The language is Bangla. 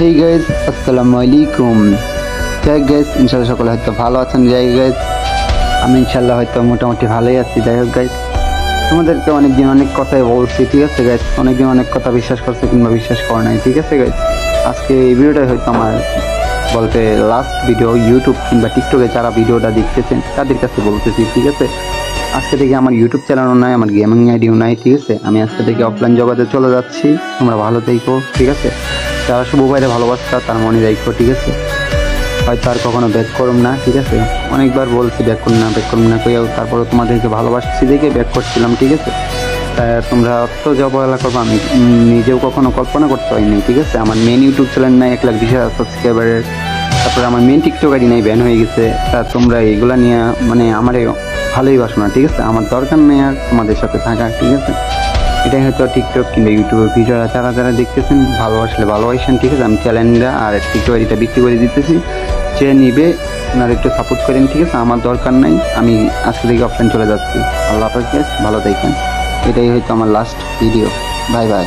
হেই গাইজ আসসালামু আলাইকুম যাই গাইজ ইনশাল্লাহ সকলে হয়তো ভালো আছেন। যাই গাইজ আমি ইনশাল্লাহ হয়তো মোটামুটি ভালোই আছি। যাই হোক গাইজ তোমাদেরকে অনেকদিন অনেক কথাই বলছি, ঠিক আছে গাইজ অনেকদিন অনেক কথা বিশ্বাস করছে কিংবা বিশ্বাস করে নাই, ঠিক আছে গাইজ আজকে এই ভিডিওটাই হয়তো আমার বলতে লাস্ট ভিডিও ইউটিউব কিংবা টিকটকে যারা ভিডিওটা দেখতেছেন, তাদের কাছে বলতেছি, ঠিক আছে? আজকে থেকে আমার ইউটিউব চ্যানেলও নাই, আমার গেমিং আইডিও নাই, ঠিক আছে? আমি আজকে থেকে অফলাইন জগতে চলে যাচ্ছি, তোমরা ভালো থেকো, ঠিক আছে? যারা শুভ বাইরে ভালোবাসা তার মনে রাখো ঠিক আছে? হয়তো আর কখনো ব্যাক করুম না, ঠিক আছে? অনেকবার বলছি ব্যাক করুন না, ব্যাক করুন না কইয়াও তারপরে তোমাদেরকে ভালোবাসছি দেখে ব্যাক করছিলাম, ঠিক আছে? তোমরা অত যে অবহেলা করব, আমি নিজেও কখনো কল্পনা করতে পারিনি, ঠিক আছে? আমার মেন ইউটিউব চ্যানেল নাই, এক লাখ বিশ হাজার সাবস্ক্রাইবারের তারপরে আমার মেন টিকটক আইডি নাই ব্যান হয়ে গেছে। তা তোমরা এগুলা নিয়ে মানে আমারে ভালোই বাসো না, ঠিক আছে? আমার দরকার নেই আর তোমাদের সাথে থাকা, ঠিক আছে? এটাই হয়তো টিকটক কিংবা ইউটিউবে ভিডিও। যারা যারা দেখতেছেন, ভালোবাসলে ভালোবাসেন, ঠিক আছে? আমি চ্যানেলটা আর টিকটক আইডিটা বিক্রি করে দিতেছি। যে নিবে, ওনারা একটু সাপোর্ট করেন, ঠিক আছে? আমার দরকার নাই, আমি আজকে থেকে অফলাইন চলে যাচ্ছি। আল্লাহ হাফেজ, ভালো থাকেন। এটাই হয়তো আমার লাস্ট ভিডিও বাই বাই